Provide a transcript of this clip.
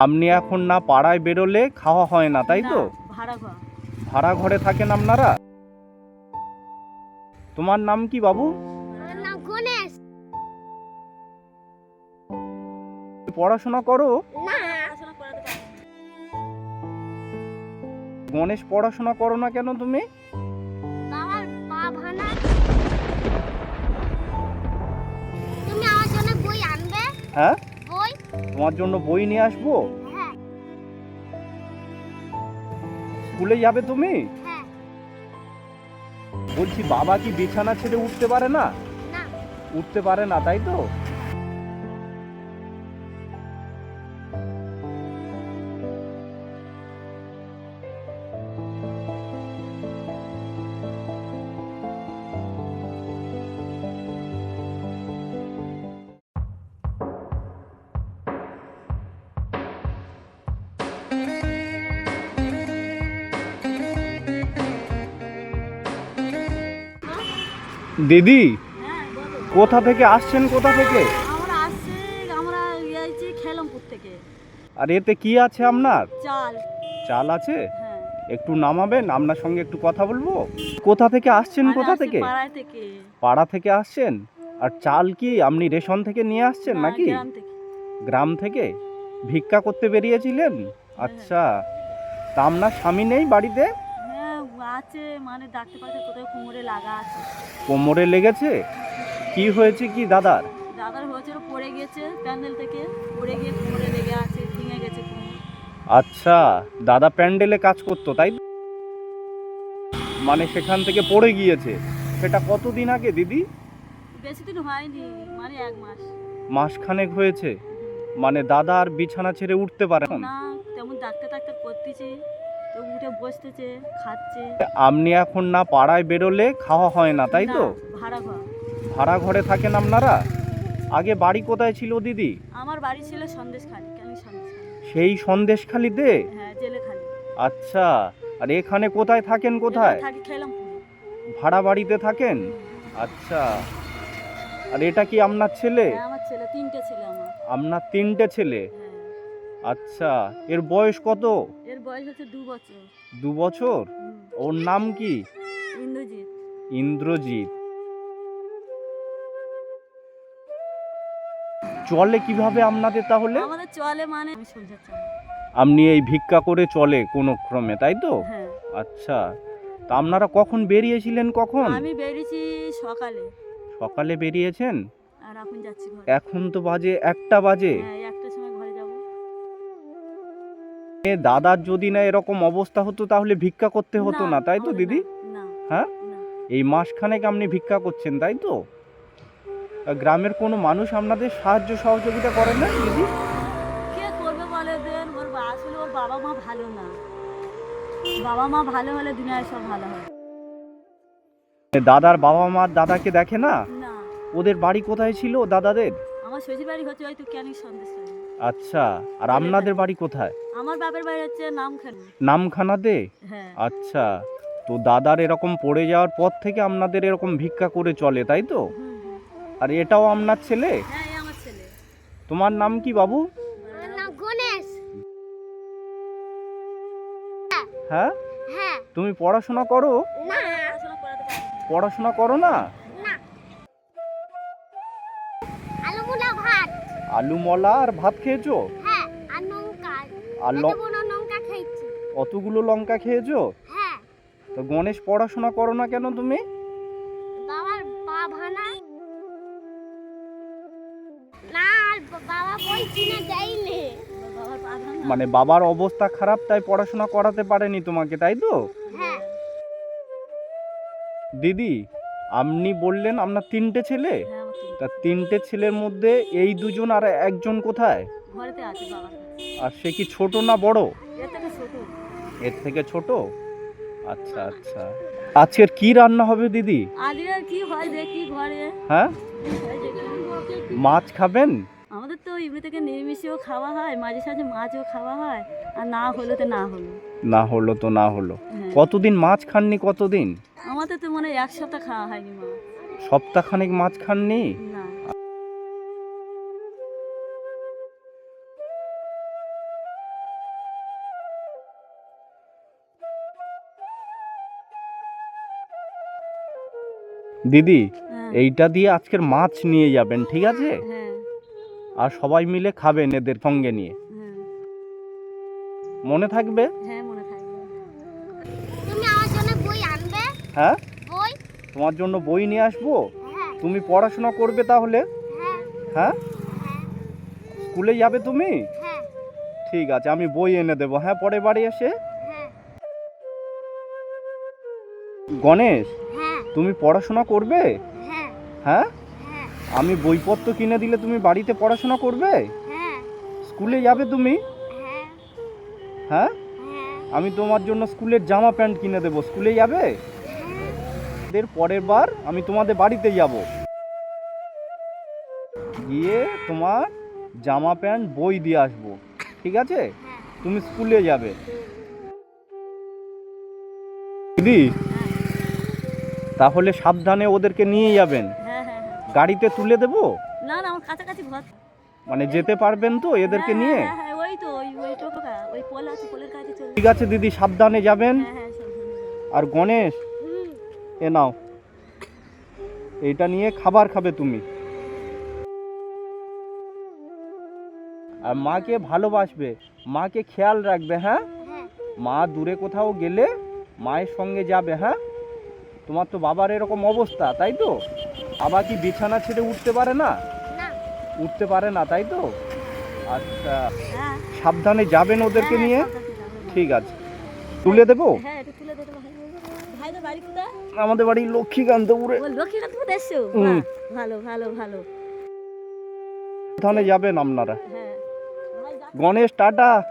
আপনি এখন না পাড়ায় বেরোলে খাওয়া হয় না তাই তো? ভাড়া ঘরে থাকেন আপনারা? তোমার নাম কি বাবু? গণেশ। পড়াশোনা করো? না। পড়াশোনা করাতে পারি না। গণেশ পড়াশোনা করো না কেন তুমি? হ্যাঁ? তোমার জন্য বই নিয়ে আসব? হ্যাঁ। স্কুলে যাবে তুমি? হ্যাঁ। বলছি বাবা কি বিছানা ছেড়ে উঠতে পারে না? না। উঠতে পারে না তাই তো? দিদি? হ্যাঁ কোথা থেকে আসছেন কোথা থেকে? আমরা আসছি আমরা যাইছি খেলমপুর থেকে। আর এতে কি আছে আপনার? চাল। চাল আছে? হ্যাঁ। একটু নামাবেন আপনার সঙ্গে একটু কথা বলব? কোথা থেকে আসছেন কোথা থেকে? পাড়া থেকে আসছেন? আর চাল কি আপনি রেশন থেকে নিয়ে আসছেন নাকি? গ্রাম থেকে। ভিক্ষা করতে বেরিয়েছিলেন? আচ্ছা। তা আপনার স্বামী নেই বাড়িতে? হ্যাঁ আছে মানে ডাকতে পারছে কোথায় কোমরে লাগা আছে। কোমরে লেগেছে? কি হয়েছে কি দাদার? দাদার হয়েছিল পড়ে গেছে প্যান্ডেল থেকে পড়ে গিয়ে কোমরে লেগে আছে ভেঙে গেছে আচ্ছা দাদা প্যান্ডেলে কাজ করতো তাই? মানে সেখান থেকে পড়ে গিয়েছে। সেটা কতদিন আগে দিদি? বেশি দিন হয়নি মানে এক মাস। মাসখানেক হয়েছে। মানে দাদা আর বিছানা ছেড়ে উঠতে পারে না তেমন ডাক্তার ডাক্তার করতেছে। উঠে বসতেছে খাচ্ছে। আপনি এখন না পাড়ায় বেরোলে খাওয়া হয় না তাই তো? ভাড়া ঘর। ভাড়া ঘরে থাকেন আপনারা? আগে বাড়ি কোথায় ছিল দিদি? আমার বাড়ি ছিল সন্দেশ খালি কেন সেই সন্দেশখালিতে? হ্যাঁ জেলে খালি আচ্ছা আর এখানে কোথায় থাকেন কোথায়? থাকি খেলাম ভাড়া বাড়িতে থাকেন? আচ্ছা আর এটা কি আপনার ছেলে? হ্যাঁ আমার ছেলে তিনটে ছেলে আমার। আপনার তিনটে ছেলে? হ্যাঁ। আচ্ছা এর বয়স কত? এর বয়স হচ্ছে দু বছর। দু বছর? ওর নাম কি? ইন্দ্রজিৎ। ইন্দ্রজিৎ। চলে কীভাবে আপনাদের তাহলে? আমাদের চলে মানে আমি সংসার চালাই আপনি এই ভিক্ষা করে চলে কোনো ক্রমে তাই তো? হ্যাঁ। আচ্ছা তা আপনারা কখন বেরিয়েছিলেন কখন? আমি বেরিয়েছি সকালে। সকালে বেরিয়েছেন? আর এখন যাচ্ছি ঘরে। এখন তো বাজে একটা বাজে। হ্যাঁ দাদার যদি না এরকম অবস্থা হতো তাহলে ভিক্ষা করতে হতো না তাই তো দিদি? হ্যাঁ? এই মাসখানেক আপনি ভিক্ষা করছেন তাই তো? গ্রামের কোনো মানুষ আপনাদের সাহায্য সহযোগিতা করে না দিদি? কে করবে বলে দেন? ওর আসলে ওর বাবা মা ভালো না। বাবা মা ভালো হলে দুনিয়ায় সব ভালো হয়। দাদার বাবা মা দাদাকে দেখে না? ওদের বাড়ি কোথায় ছিল দাদাদের? আমার শ্বশুর বাড়ি হচ্ছে ক্যানিং সন্দেশ। আচ্ছা আর আপনাদের বাড়ি কোথায়? আমার বাপের বাড়ি হচ্ছে নামখানা। নামখানাতে? হ্যাঁ। আচ্ছা তো দাদার এরকম পড়ে যাওয়ার পর থেকে আপনাদের এরকম ভিক্ষা করে চলে তাই তো। আর এটাও আপনার ছেলে? হ্যাঁ আমার ছেলে। তোমার নাম কি বাবু? আমার নাম গণেশ। হ্যাঁ? হ্যাঁ। তুমি পড়াশোনা করো। পড়াশোনা করো না? আলু মলা আর ভাত খেয়েছো? হ্যাঁ আর লঙ্কা। আর ল- লঙ্কা খাইছি অতগুলো লঙ্কা খেয়েছো? হ্যাঁ। তো গণেশ পড়াশোনা করো না কেন তুমি? বাবার পা না। বাবা বই কিনে দেয়নি বাবার পা ভাঙা। মানে বাবার অবস্থা খারাপ তাই পড়াশোনা করাতে পারেনি তোমাকে তাই তো? হ্যাঁ। দিদি আপনি বললেন আপনার তিনটে ছেলে? হ্যাঁ। তা তিনটে ছেলের মধ্যে এই দুজন আর একজন কোথায়। আর সে কি ছোট না বড়? এর থেকে ছোট। আচ্ছা আচ্ছা। আজকের কি রান্না হবে দিদি? কি হয় দেখি ঘরে। হ্যাঁ? মাছ খাবেন? আমাদের তো এমনি থেকে নিরামিষও খাওয়া হয় মাঝে সাঝে মাছও খাওয়া হয় আর না হলো তো না হলো। না হলো তো না হলো। হ্যাঁ। কতদিন মাছ খাননি কতদিন? আমাদের তো মনে এক সপ্তাহ খাওয়া হয়নি মা। সপ্তাহখানেক মাছ খাননি দিদি হ্যাঁ। এইটা দিয়ে আজকের মাছ নিয়ে যাবেন ঠিক আছে? হ্যাঁ, হ্যাঁ। আর সবাই মিলে খাবেন এদের সঙ্গে নিয়ে। মনে থাকবে? হ্যাঁ মনে থাকবে। তুমি আমার জন্য বই আনবে? হ্যাঁ? তোমার জন্য বই নিয়ে আসব? তুমি পড়াশোনা করবে তাহলে? হ্যাঁ? স্কুলে যাবে তুমি? ঠিক আছে, আমি বই এনে দেবো। হ্যাঁ পরের বাড়ি এসে? গণেশ, তুমি পড়াশোনা করবে? হ্যাঁ? আমি বইপত্র কিনে দিলে তুমি বাড়িতে পড়াশোনা করবে? স্কুলে যাবে তুমি? হ্যাঁ? আমি তোমার জন্য স্কুলের জামা প্যান্ট কিনে দেবো। স্কুলে যাবে? এর পরের বার আমি তোমাদের বাড়িতে যাব। গিয়ে তোমার জামা প্যান্ট বই দিয়ে আসব। ঠিক আছে? তুমি স্কুলে যাবে। দিদি তাহলে সাবধানে ওদেরকে নিয়ে যাবেন। হ্যাঁ হ্যাঁ হ্যাঁ। গাড়িতে তুলে দেবো? না না আমার কাছাকাছি ঘর। মানে যেতে পারবেন তো এদেরকে হ্যাঁ, নিয়ে? হ্যাঁ, হ্যাঁ, ওই তো ওই ওই টোকা ওই পোল আছে পোলের কাছে ঠিক আছে দিদি সাবধানে যাবেন। হ্যাঁ হ্যাঁ আর গণেশ এ নাও। এটা নিয়ে খাবার খাবে তুমি। আর মাকে ভালোবাসবে। মাকে খেয়াল রাখবে হ্যাঁ? হ্যাঁ। মা দূরে কোথাও গেলে মায়ের সঙ্গে যাবে হ্যাঁ? তোমার তো বাবার এরকম অবস্থা তাই তো? বাবা কি বিছানা ছেড়ে উঠতে পারে না? উঠতে পারে না তাই তো? আচ্ছা। হ্যাঁ। সাবধানে যাবেন ওদেরকে হ্যাঁ, নিয়ে। ঠিক আছে। তুলে দেবো। আমাদের বাড়ি লক্ষ্মীকান্তপুরে। ও লক্ষ্মীকান্ত এসছো? হুম। ভালো ভালো ভালো। সাবধানে যাবেন আপনারা। হ্যাঁ। গণেশ টাটা।